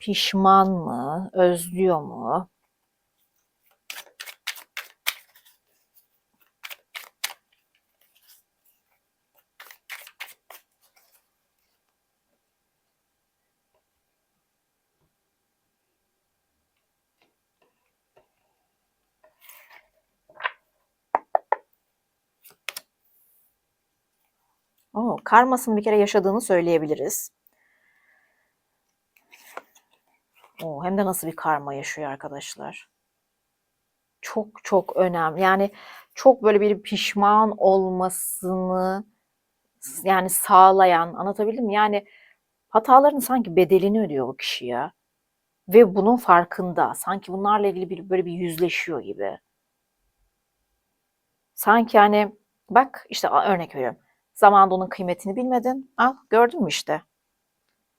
Pişman mı? Özlüyor mu? Oo, karmasını bir kere yaşadığını söyleyebiliriz. Oo, hem de nasıl bir karma yaşıyor arkadaşlar. Çok çok önemli. Yani çok böyle bir pişman olmasını yani sağlayan anlatabildim mi? Yani hataların sanki bedelini ödüyor o kişi ya. Ve bunun farkında. Sanki bunlarla ilgili bir, böyle bir yüzleşiyor gibi. Sanki yani bak işte örnek veriyorum. Zamanında onun kıymetini bilmedin. Al gördün mü işte.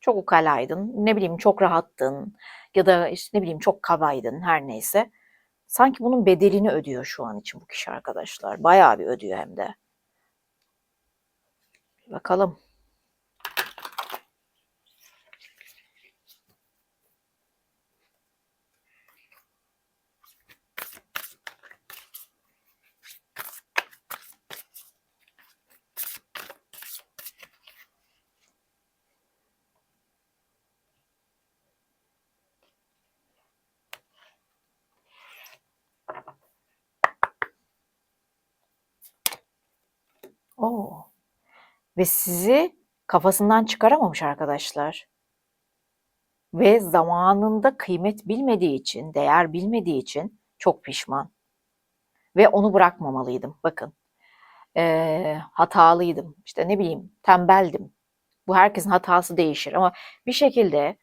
Çok ukalaydın. Ne bileyim çok rahattın. Ya da işte ne bileyim çok kabaydın her neyse. Sanki bunun bedelini ödüyor şu an için bu kişi arkadaşlar. Bayağı bir ödüyor hem de. Bakalım. Oo. Ve sizi kafasından çıkaramamış arkadaşlar. Ve zamanında kıymet bilmediği için, değer bilmediği için çok pişman. Ve onu bırakmamalıydım. Bakın. Ee, hatalıydım. İşte ne bileyim tembeldim. Bu herkesin hatası değişir ama bir şekilde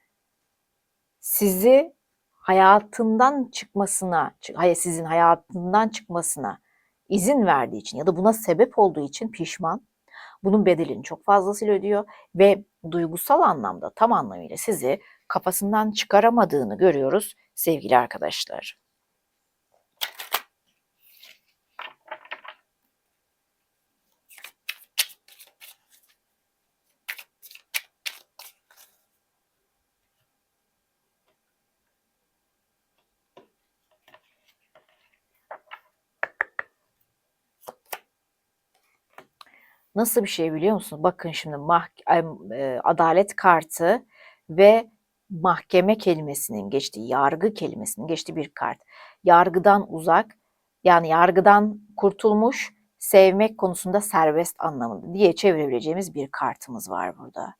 sizi hayatından çıkmasına, hayır sizin hayatından çıkmasına izin verdiği için ya da buna sebep olduğu için pişman. Bunun bedelini çok fazlasıyla ödüyor ve duygusal anlamda tam anlamıyla sizi kafasından çıkaramadığını görüyoruz sevgili arkadaşlar. Nasıl bir şey biliyor musunuz? Bakın şimdi mah- e, adalet kartı ve mahkeme kelimesinin geçtiği, yargı kelimesinin geçtiği bir kart. Yargıdan uzak, yani yargıdan kurtulmuş, sevmek konusunda serbest anlamında diye çevirebileceğimiz bir kartımız var burada.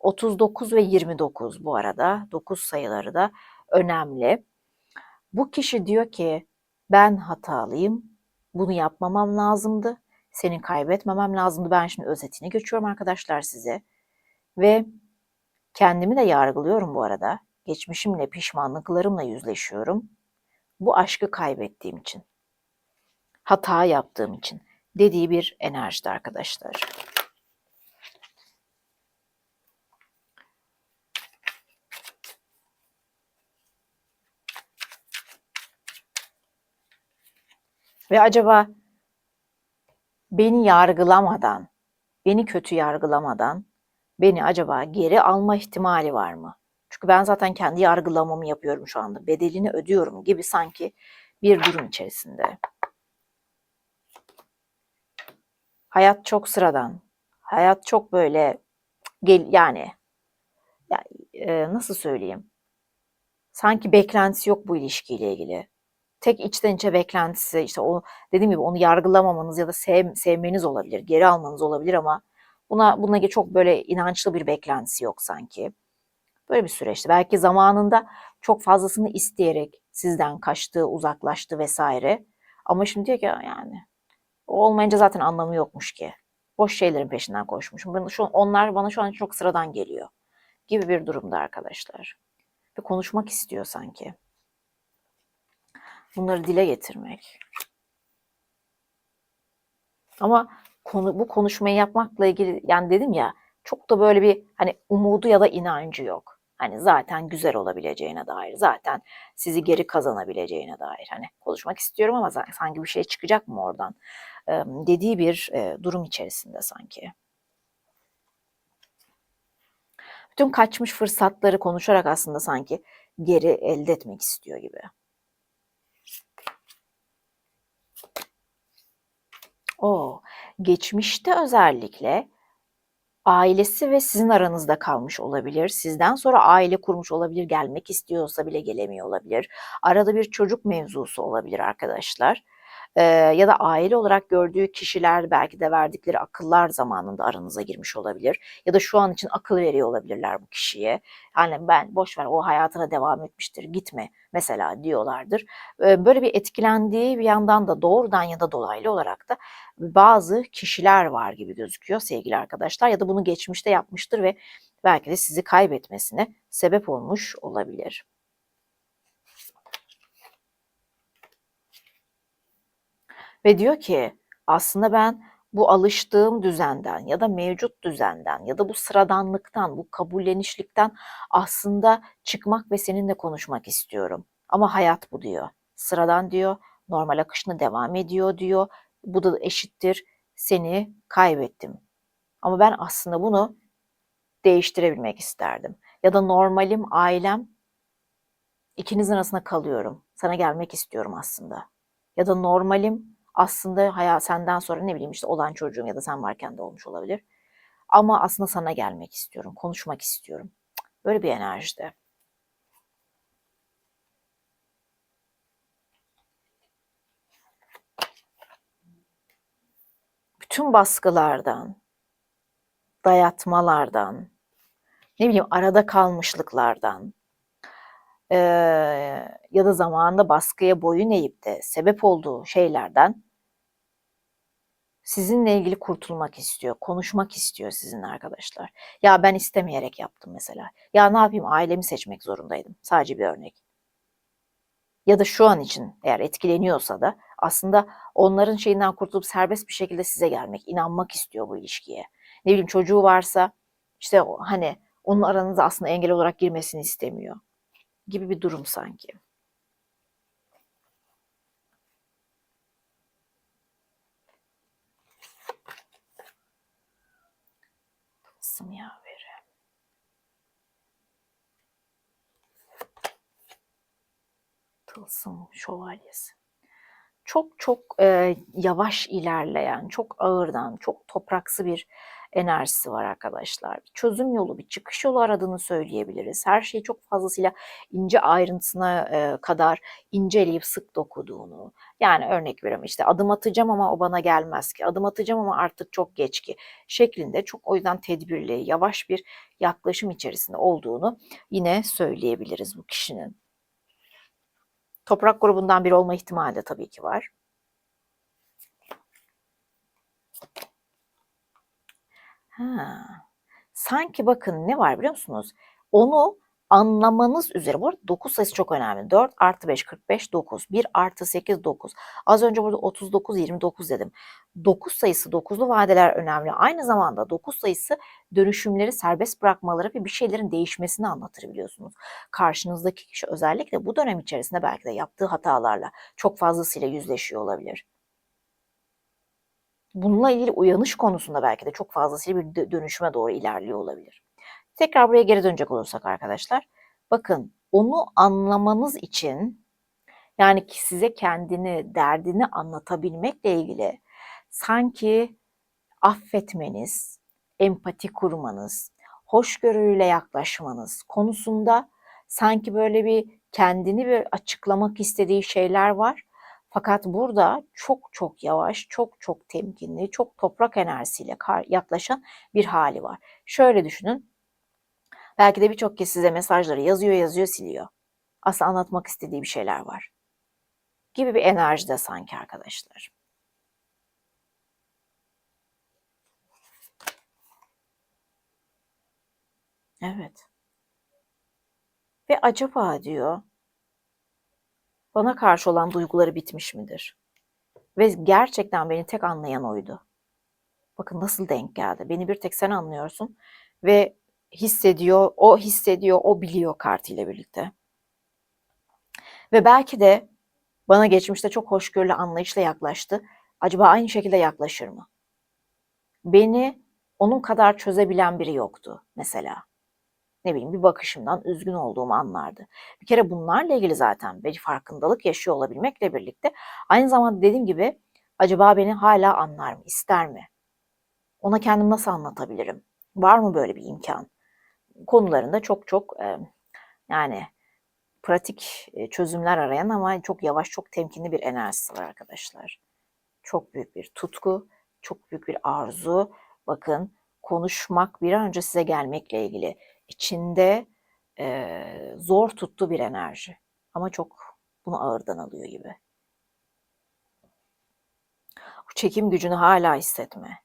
39 ve 29 bu arada 9 sayıları da önemli. Bu kişi diyor ki ben hatalıyım, bunu yapmamam lazımdı senin kaybetmemem lazımdı. Ben şimdi özetini geçiyorum arkadaşlar size. Ve kendimi de yargılıyorum bu arada. Geçmişimle, pişmanlıklarımla yüzleşiyorum. Bu aşkı kaybettiğim için. Hata yaptığım için dediği bir enerjide arkadaşlar. Ve acaba beni yargılamadan, beni kötü yargılamadan beni acaba geri alma ihtimali var mı? Çünkü ben zaten kendi yargılamamı yapıyorum şu anda. Bedelini ödüyorum gibi sanki bir durum içerisinde. Hayat çok sıradan. Hayat çok böyle gel yani ya, e, nasıl söyleyeyim? Sanki beklentisi yok bu ilişkiyle ilgili tek içten içe beklentisi işte o dediğim gibi onu yargılamamanız ya da sev, sevmeniz olabilir, geri almanız olabilir ama buna buna çok böyle inançlı bir beklentisi yok sanki. Böyle bir süreçti. Belki zamanında çok fazlasını isteyerek sizden kaçtı, uzaklaştı vesaire. Ama şimdi diyor ki yani o olmayınca zaten anlamı yokmuş ki. Boş şeylerin peşinden koşmuşum. Ben şu, onlar bana şu an çok sıradan geliyor gibi bir durumda arkadaşlar. ve konuşmak istiyor sanki. Bunları dile getirmek. Ama konu bu konuşmayı yapmakla ilgili yani dedim ya çok da böyle bir hani umudu ya da inancı yok. Hani zaten güzel olabileceğine dair, zaten sizi geri kazanabileceğine dair. Hani konuşmak istiyorum ama sanki bir şey çıkacak mı oradan? dediği bir durum içerisinde sanki. Bütün kaçmış fırsatları konuşarak aslında sanki geri elde etmek istiyor gibi. O geçmişte özellikle ailesi ve sizin aranızda kalmış olabilir. Sizden sonra aile kurmuş olabilir, gelmek istiyorsa bile gelemiyor olabilir. Arada bir çocuk mevzusu olabilir arkadaşlar e, ya da aile olarak gördüğü kişiler belki de verdikleri akıllar zamanında aranıza girmiş olabilir. Ya da şu an için akıl veriyor olabilirler bu kişiye. Yani ben boş ver o hayatına devam etmiştir gitme mesela diyorlardır. Böyle bir etkilendiği bir yandan da doğrudan ya da dolaylı olarak da bazı kişiler var gibi gözüküyor sevgili arkadaşlar. Ya da bunu geçmişte yapmıştır ve belki de sizi kaybetmesine sebep olmuş olabilir. Ve diyor ki aslında ben bu alıştığım düzenden ya da mevcut düzenden ya da bu sıradanlıktan, bu kabullenişlikten aslında çıkmak ve seninle konuşmak istiyorum. Ama hayat bu diyor. Sıradan diyor, normal akışına devam ediyor diyor. Bu da eşittir seni kaybettim. Ama ben aslında bunu değiştirebilmek isterdim. Ya da normalim, ailem ikinizin arasında kalıyorum. Sana gelmek istiyorum aslında. Ya da normalim aslında hayat senden sonra ne bileyim işte olan çocuğum ya da sen varken de olmuş olabilir. Ama aslında sana gelmek istiyorum, konuşmak istiyorum. Böyle bir enerjide. Bütün baskılardan, dayatmalardan, ne bileyim arada kalmışlıklardan, e, ya da zamanında baskıya boyun eğip de sebep olduğu şeylerden sizinle ilgili kurtulmak istiyor, konuşmak istiyor sizin arkadaşlar. Ya ben istemeyerek yaptım mesela. Ya ne yapayım ailemi seçmek zorundaydım. Sadece bir örnek. Ya da şu an için eğer etkileniyorsa da aslında onların şeyinden kurtulup serbest bir şekilde size gelmek, inanmak istiyor bu ilişkiye. Ne bileyim çocuğu varsa işte hani onun aranıza aslında engel olarak girmesini istemiyor gibi bir durum sanki. Tılsım yaveri. Tılsım şövalyesi. Çok çok e, yavaş ilerleyen, çok ağırdan, çok topraksı bir enerjisi var arkadaşlar. Bir çözüm yolu, bir çıkış yolu aradığını söyleyebiliriz. Her şeyi çok fazlasıyla ince ayrıntısına e, kadar inceleyip sık dokuduğunu. Yani örnek veriyorum işte adım atacağım ama o bana gelmez ki. Adım atacağım ama artık çok geç ki. Şeklinde çok o yüzden tedbirli, yavaş bir yaklaşım içerisinde olduğunu yine söyleyebiliriz bu kişinin. Toprak grubundan biri olma ihtimali de tabii ki var. Ha. Sanki bakın ne var biliyor musunuz? Onu anlamanız üzere. Bu arada 9 sayısı çok önemli. 4 artı 5 45 9. 1 artı 8 9. Az önce burada 39 29 dedim. 9 sayısı 9'lu vadeler önemli. Aynı zamanda 9 sayısı dönüşümleri serbest bırakmaları ve bir şeylerin değişmesini anlatır biliyorsunuz. Karşınızdaki kişi özellikle bu dönem içerisinde belki de yaptığı hatalarla çok fazlasıyla yüzleşiyor olabilir bununla ilgili uyanış konusunda belki de çok fazlasıyla bir dönüşüme doğru ilerliyor olabilir. Tekrar buraya geri dönecek olursak arkadaşlar, bakın onu anlamanız için yani ki size kendini, derdini anlatabilmekle ilgili sanki affetmeniz, empati kurmanız, hoşgörüyle yaklaşmanız konusunda sanki böyle bir kendini bir açıklamak istediği şeyler var fakat burada çok çok yavaş, çok çok temkinli, çok toprak enerjisiyle yaklaşan bir hali var. Şöyle düşünün. Belki de birçok kez size mesajları yazıyor yazıyor siliyor. Aslında anlatmak istediği bir şeyler var. Gibi bir enerjide sanki arkadaşlar. Evet. Ve acaba diyor bana karşı olan duyguları bitmiş midir? Ve gerçekten beni tek anlayan oydu. Bakın nasıl denk geldi. Beni bir tek sen anlıyorsun ve hissediyor, o hissediyor, o biliyor kartıyla birlikte. Ve belki de bana geçmişte çok hoşgörülü anlayışla yaklaştı. Acaba aynı şekilde yaklaşır mı? Beni onun kadar çözebilen biri yoktu mesela. Ne bileyim bir bakışımdan üzgün olduğumu anlardı. Bir kere bunlarla ilgili zaten bir farkındalık yaşıyor olabilmekle birlikte aynı zamanda dediğim gibi acaba beni hala anlar mı, ister mi? Ona kendim nasıl anlatabilirim? Var mı böyle bir imkan? Konularında çok çok yani pratik çözümler arayan ama çok yavaş, çok temkinli bir enerjisi var arkadaşlar. Çok büyük bir tutku, çok büyük bir arzu. Bakın konuşmak bir an önce size gelmekle ilgili. İçinde e, zor tuttu bir enerji. Ama çok bunu ağırdan alıyor gibi. Bu çekim gücünü hala hissetme.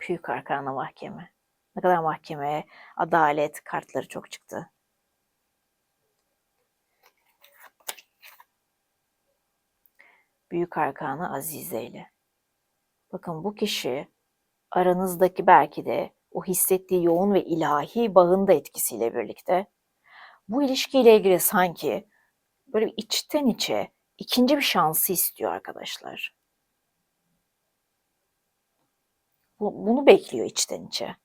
Büyük Arkana Mahkeme. Ne kadar mahkeme, adalet kartları çok çıktı. Büyük Arkana Azize ile. Bakın bu kişi aranızdaki belki de o hissettiği yoğun ve ilahi bağın da etkisiyle birlikte bu ilişkiyle ilgili sanki böyle içten içe ikinci bir şansı istiyor arkadaşlar. Bunu bekliyor içten içe.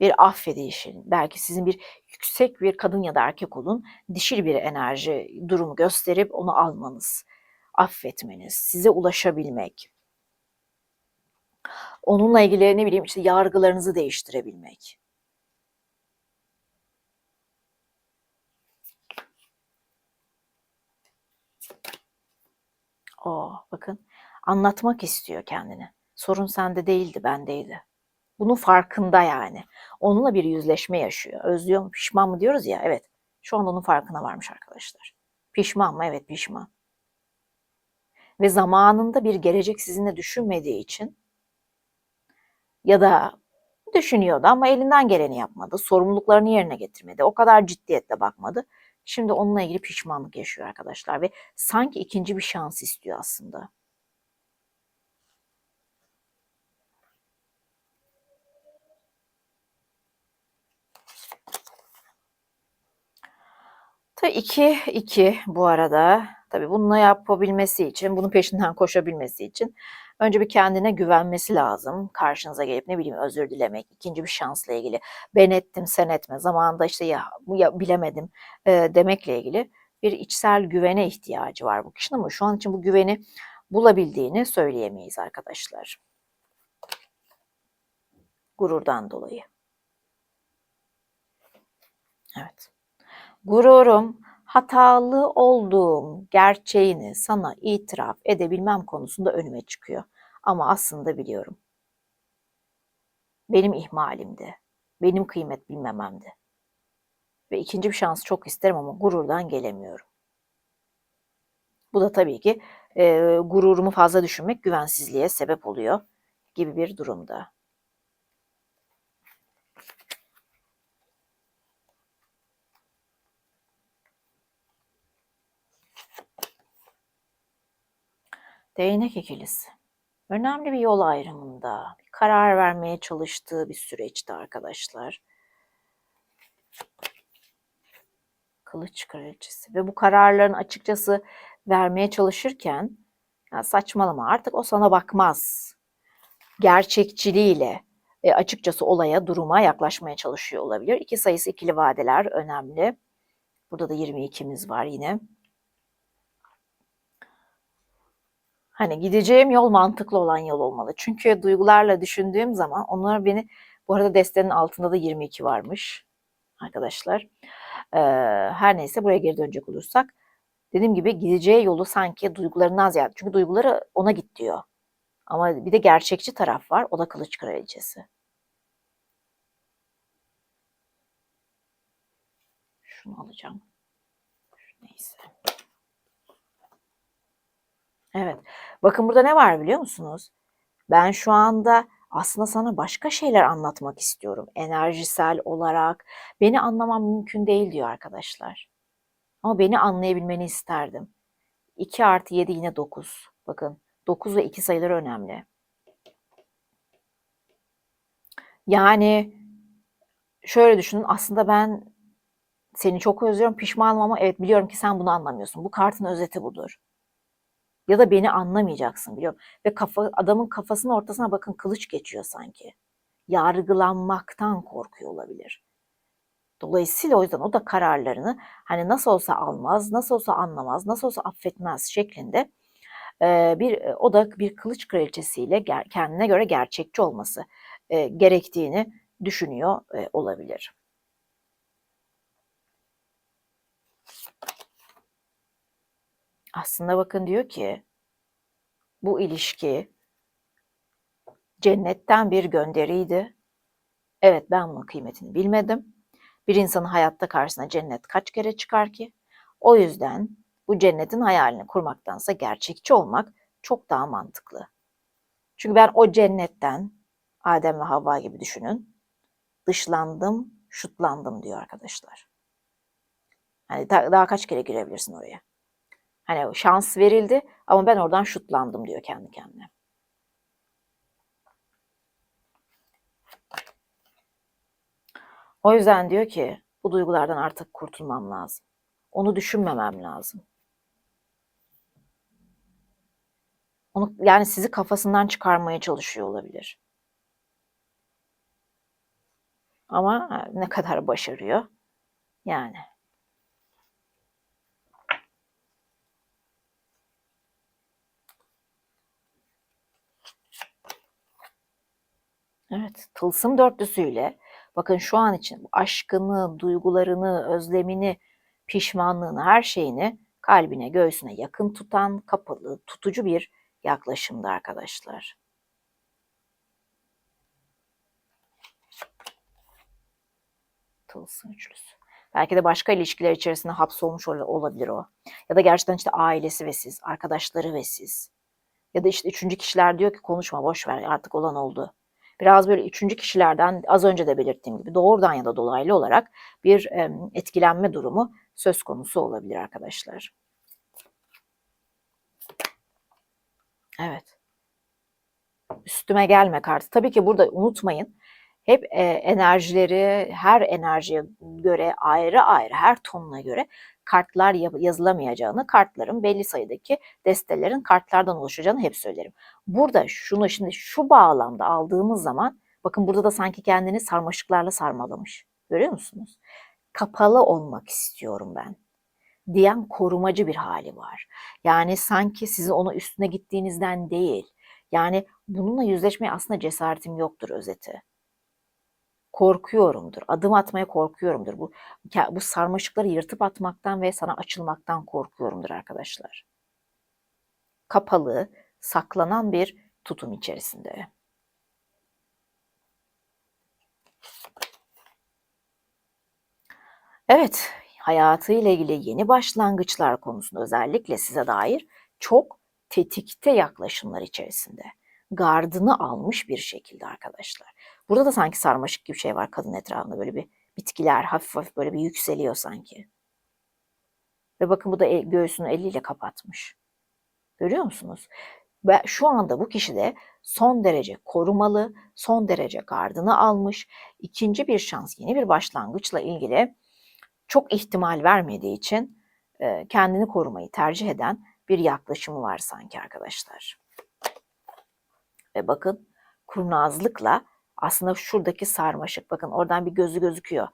Bir affedişin, belki sizin bir yüksek bir kadın ya da erkek olun, dişil bir enerji durumu gösterip onu almanız, affetmeniz, size ulaşabilmek. Onunla ilgili ne bileyim işte yargılarınızı değiştirebilmek. Oh, bakın anlatmak istiyor kendini. Sorun sende değildi, bendeydi. Bunun farkında yani. Onunla bir yüzleşme yaşıyor. Özlüyor mu, pişman mı diyoruz ya. Evet. Şu an onun farkına varmış arkadaşlar. Pişman mı? Evet pişman. Ve zamanında bir gelecek sizinle düşünmediği için ya da düşünüyordu ama elinden geleni yapmadı. Sorumluluklarını yerine getirmedi. O kadar ciddiyetle bakmadı. Şimdi onunla ilgili pişmanlık yaşıyor arkadaşlar ve sanki ikinci bir şans istiyor aslında. Tabii iki, iki bu arada. Tabii bunu yapabilmesi için, bunun peşinden koşabilmesi için önce bir kendine güvenmesi lazım. Karşınıza gelip ne bileyim özür dilemek, ikinci bir şansla ilgili. Ben ettim, sen etme. Zamanında işte ya, ya bilemedim e, demekle ilgili bir içsel güvene ihtiyacı var bu kişinin ama şu an için bu güveni bulabildiğini söyleyemeyiz arkadaşlar. Gururdan dolayı. Evet. Gururum hatalı olduğum gerçeğini sana itiraf edebilmem konusunda önüme çıkıyor. Ama aslında biliyorum. Benim ihmalimdi. Benim kıymet bilmememdi. Ve ikinci bir şans çok isterim ama gururdan gelemiyorum. Bu da tabii ki e, gururumu fazla düşünmek güvensizliğe sebep oluyor gibi bir durumda. Değnek ikilisi. Önemli bir yol ayrımında, bir karar vermeye çalıştığı bir süreçte arkadaşlar. Kılıç kraliçesi ve bu kararların açıkçası vermeye çalışırken ya saçmalama artık o sana bakmaz. Gerçekçiliğiyle e, açıkçası olaya, duruma yaklaşmaya çalışıyor olabilir. İki sayısı ikili vadeler önemli. Burada da 22'miz var yine. Hani gideceğim yol mantıklı olan yol olmalı. Çünkü duygularla düşündüğüm zaman onlar beni bu arada destenin altında da 22 varmış arkadaşlar. Ee, her neyse buraya geri dönecek olursak dediğim gibi gideceği yolu sanki duygularından ziyade çünkü duyguları ona git diyor. Ama bir de gerçekçi taraf var. O da kılıç kraliçesi. Şunu alacağım. Neyse. Evet. Bakın burada ne var biliyor musunuz? Ben şu anda aslında sana başka şeyler anlatmak istiyorum. Enerjisel olarak. Beni anlamam mümkün değil diyor arkadaşlar. Ama beni anlayabilmeni isterdim. 2 artı 7 yine 9. Bakın 9 ve 2 sayıları önemli. Yani şöyle düşünün aslında ben seni çok özlüyorum pişmanım ama evet biliyorum ki sen bunu anlamıyorsun. Bu kartın özeti budur. Ya da beni anlamayacaksın biliyorum. Ve kafa, adamın kafasının ortasına bakın kılıç geçiyor sanki. Yargılanmaktan korkuyor olabilir. Dolayısıyla o yüzden o da kararlarını hani nasıl olsa almaz, nasıl olsa anlamaz, nasıl olsa affetmez şeklinde bir o da bir kılıç kraliçesiyle kendine göre gerçekçi olması gerektiğini düşünüyor olabilir. Aslında bakın diyor ki bu ilişki cennetten bir gönderiydi. Evet ben bunun kıymetini bilmedim. Bir insanın hayatta karşısına cennet kaç kere çıkar ki? O yüzden bu cennetin hayalini kurmaktansa gerçekçi olmak çok daha mantıklı. Çünkü ben o cennetten Adem ve Havva gibi düşünün. Dışlandım, şutlandım diyor arkadaşlar. Hani daha kaç kere girebilirsin oraya? Hani şans verildi ama ben oradan şutlandım diyor kendi kendine. O yüzden diyor ki bu duygulardan artık kurtulmam lazım. Onu düşünmemem lazım. Onu yani sizi kafasından çıkarmaya çalışıyor olabilir. Ama ne kadar başarıyor? Yani Evet, tılsım dörtlüsüyle bakın şu an için aşkını, duygularını, özlemini, pişmanlığını, her şeyini kalbine, göğsüne yakın tutan, kapalı, tutucu bir yaklaşımda arkadaşlar. Tılsım üçlüsü. Belki de başka ilişkiler içerisinde hapsolmuş olabilir o. Ya da gerçekten işte ailesi ve siz, arkadaşları ve siz. Ya da işte üçüncü kişiler diyor ki konuşma boş ver artık olan oldu biraz böyle üçüncü kişilerden az önce de belirttiğim gibi doğrudan ya da dolaylı olarak bir etkilenme durumu söz konusu olabilir arkadaşlar. Evet. Üstüme gelme kartı. Tabii ki burada unutmayın. Hep e, enerjileri her enerjiye göre ayrı ayrı her tonuna göre kartlar yazılamayacağını, kartların belli sayıdaki destelerin kartlardan oluşacağını hep söylerim. Burada şunu şimdi şu bağlamda aldığımız zaman bakın burada da sanki kendini sarmaşıklarla sarmalamış. Görüyor musunuz? Kapalı olmak istiyorum ben diyen korumacı bir hali var. Yani sanki sizi onu üstüne gittiğinizden değil. Yani bununla yüzleşmeye aslında cesaretim yoktur özeti korkuyorumdur. Adım atmaya korkuyorumdur. Bu bu sarmaşıkları yırtıp atmaktan ve sana açılmaktan korkuyorumdur arkadaşlar. Kapalı, saklanan bir tutum içerisinde. Evet, hayatıyla ilgili yeni başlangıçlar konusunda özellikle size dair çok tetikte yaklaşımlar içerisinde. Gardını almış bir şekilde arkadaşlar. Burada da sanki sarmaşık gibi bir şey var kadın etrafında böyle bir bitkiler hafif hafif böyle bir yükseliyor sanki. Ve bakın bu da el, göğsünü eliyle kapatmış. Görüyor musunuz? Ve şu anda bu kişi de son derece korumalı, son derece gardını almış. ikinci bir şans, yeni bir başlangıçla ilgili çok ihtimal vermediği için kendini korumayı tercih eden bir yaklaşımı var sanki arkadaşlar. Ve bakın kurnazlıkla aslında şuradaki sarmaşık bakın oradan bir gözü gözüküyor.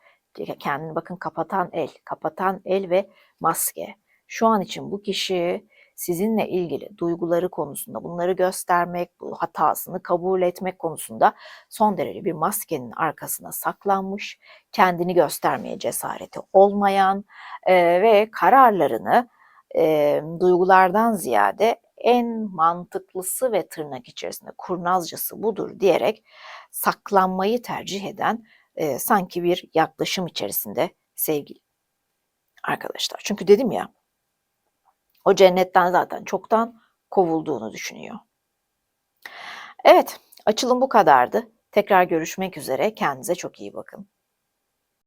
Kendini bakın kapatan el, kapatan el ve maske. Şu an için bu kişi sizinle ilgili duyguları konusunda bunları göstermek, bu hatasını kabul etmek konusunda son derece bir maskenin arkasına saklanmış, kendini göstermeye cesareti olmayan e, ve kararlarını e, duygulardan ziyade en mantıklısı ve tırnak içerisinde kurnazcası budur diyerek saklanmayı tercih eden e, sanki bir yaklaşım içerisinde sevgili arkadaşlar. Çünkü dedim ya o cennetten zaten çoktan kovulduğunu düşünüyor. Evet, açılım bu kadardı. Tekrar görüşmek üzere. Kendinize çok iyi bakın.